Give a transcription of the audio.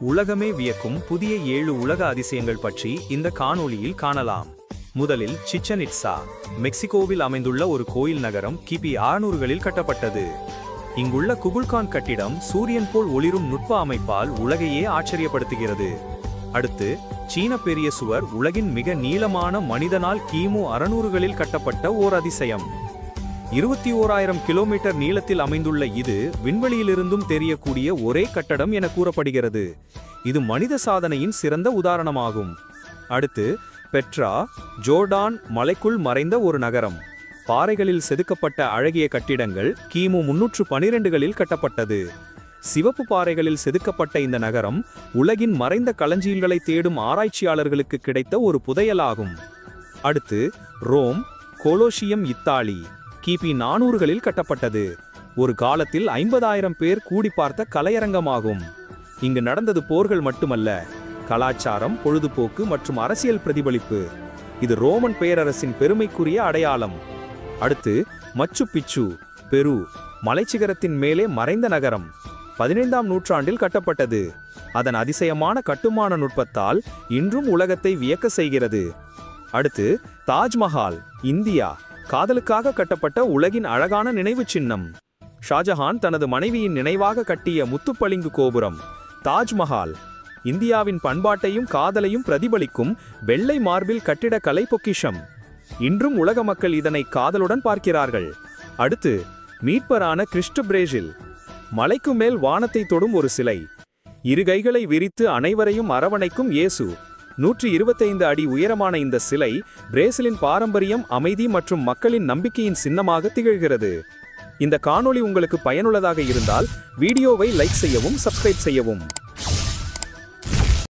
உலகமே வியக்கும் புதிய ஏழு உலக அதிசயங்கள் பற்றி இந்த காணொளியில் காணலாம். முதலில் சிச்சன் மெக்சிகோவில் அமைந்துள்ள ஒரு கோயில் நகரம் கிபி ஆறுநூறுகளில் கட்டப்பட்டது. இங்குள்ள குகுல்கான் கட்டிடம் சூரியன் போல் ஒளிரும் நுட்ப அமைப்பால் உலகையே ஆச்சரியப்படுத்துகிறது. அடுத்து சீன பெரிய சுவர் உலகின் மிக நீளமான மனிதனால் கிமு அறுநூறுகளில் கட்டப்பட்ட ஓர் அதிசயம். இருபத்தி ஓராயிரம் கிலோமீட்டர் நீளத்தில் அமைந்துள்ள இது விண்வெளியிலிருந்தும் தெரியக்கூடிய ஒரே கட்டடம் என கூறப்படுகிறது. இது மனித சாதனையின் சிறந்த உதாரணமாகும். அடுத்து பெட்ரா ஜோர்டான் மலைக்குள் மறைந்த ஒரு நகரம். பாறைகளில் செதுக்கப்பட்ட அழகிய கட்டிடங்கள் கிமு முன்னூற்று பனிரெண்டுகளில் கட்டப்பட்டது. சிவப்பு பாறைகளில் செதுக்கப்பட்ட இந்த நகரம் உலகின் மறைந்த களஞ்சியல்களை தேடும் ஆராய்ச்சியாளர்களுக்கு கிடைத்த ஒரு புதையலாகும். அடுத்து ரோம் கோலோஷியம் இத்தாலி. கிபி நானூறுகளில் கட்டப்பட்டது. ஒரு காலத்தில் ஐம்பதாயிரம் பேர் கூடி பார்த்த கலையரங்கமாகும். இங்கு நடந்தது போர்கள் மட்டுமல்ல கலாச்சாரம் பொழுதுபோக்கு மற்றும் அரசியல் பிரதிபலிப்பு. இது ரோமன் பேரரசின் பெருமைக்குரிய அடையாளம். அடுத்து மச்சு பிச்சு பெரு மலைச்சிகரத்தின் மேலே மறைந்த நகரம். பதினைந்தாம் நூற்றாண்டில் கட்டப்பட்டது. அதன் அதிசயமான கட்டுமான நுட்பத்தால் இன்றும் உலகத்தை வியக்க செய்கிறது. அடுத்து தாஜ்மஹால் இந்தியா. காதலுக்காக கட்டப்பட்ட உலகின் அழகான நினைவுச் சின்னம். ஷாஜஹான் தனது மனைவியின் நினைவாக கட்டிய முத்துப்பளிங்கு கோபுரம் தாஜ்மஹால். இந்தியாவின் பண்பாட்டையும் காதலையும் பிரதிபலிக்கும் வெள்ளை மார்பில் கட்டிட கலை பொக்கிஷம். இன்றும் உலக மக்கள் இதனை காதலுடன் பார்க்கிறார்கள். அடுத்து மீட்பரான கிறிஸ்டு பிரேசில். மலைக்கு மேல் வானத்தை தொடும் ஒரு சிலை. இரு கைகளை விரித்து அனைவரையும் அரவணைக்கும் இயேசு. நூற்றி இருபத்தைந்து அடி உயரமான இந்த சிலை பிரேசிலின் பாரம்பரியம் அமைதி மற்றும் மக்களின் நம்பிக்கையின் சின்னமாக திகழ்கிறது. இந்த காணொளி உங்களுக்கு பயனுள்ளதாக இருந்தால் வீடியோவை லைக் செய்யவும் சப்ஸ்கிரைப் செய்யவும்.